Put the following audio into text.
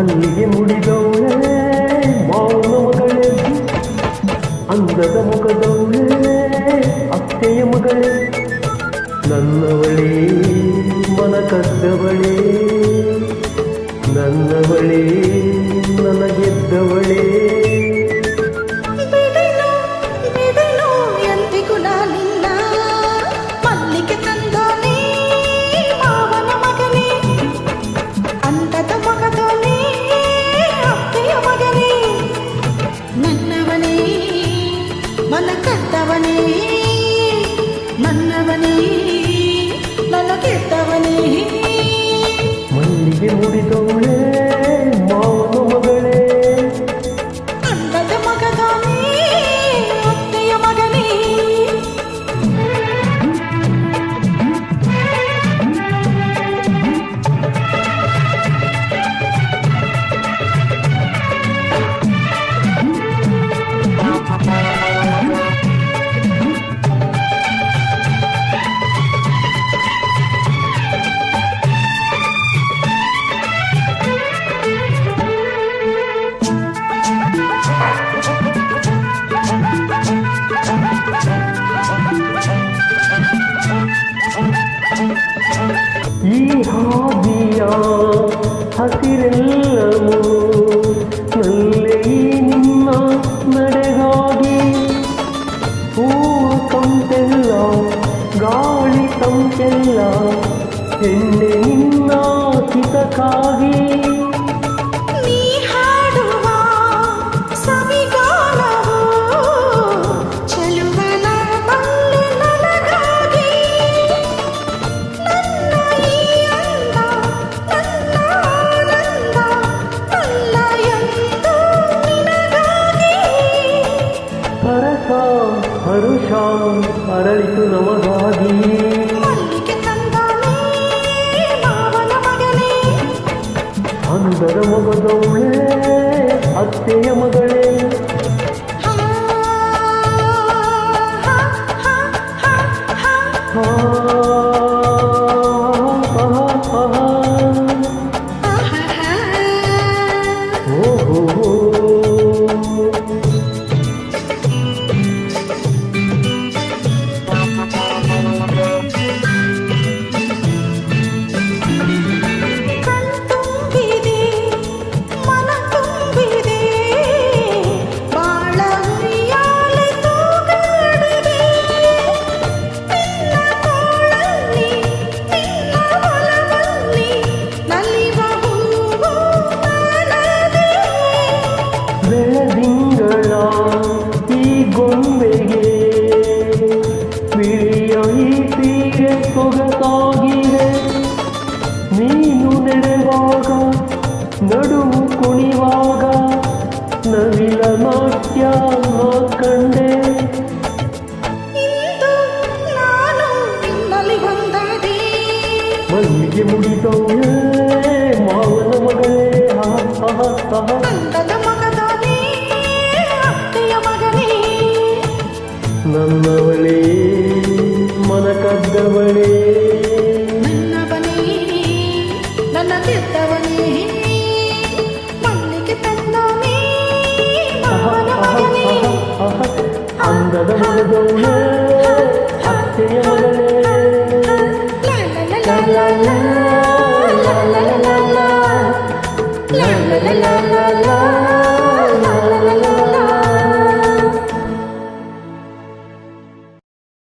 ಮಲ್ಲಿಗೆ ಮುಡಿದವಳೆ ಮಾವನ ಮಗಳೇ ಅಂದದ ಮುಖದವಳೆ ಅತ್ತೆಯ ಮಗಳೇ. ನನ್ನವಳೇ ಮನ ಕದ್ದವಳೇ ನನ್ನವಳೇ ನನಗೆದ್ದವಳೇ. மன்னவனே மன்னவனே. ಹಸಿರೆಲ್ಲವೂ ನಲ್ಲೆ ಈ ನಿನ್ನ ನಡೆಗಾಗಿ ಹೂವು ಕಂಪೆಲ್ಲ ಗಾಳಿ ಕಂಪೆಲ್ಲ ಎಣ್ಣೆ ನಿನ್ನ ಹಿತಕ್ಕಾಗಿ ಹರುಷ ಅರಳಿತು ನಮಗಾಗಿ ಮಲ್ಲಿಗೆ ತಂದಾನೆ ಮಾವನ ಮಗನೇ ಅಂದದ ಮಗದವಳೆ ಅತ್ತೆಯ ಮಗಳೇ ಹಾ ಸೊಗಸಾಗಿದೆ ನೀನು ನಡೆವಾಗ ನಡುವು ಕುಣಿವಾಗ ನವಿಲ ನಾಟ್ಯ ನಾ ಕಂಡೆ ಇಂದು ನಾನು ನಿನ್ನಲ್ಲಿ ಒಂದಾದೆ ಮಲ್ಲಿಗೆ ಮುಡಿದವಳೆ ಮಾವನ ಮಗಳೇ ಹಾ ಹಾ ಹಾ ಅಂದದ అందద మొదలే అత్తయ్య మొదలే la la la la la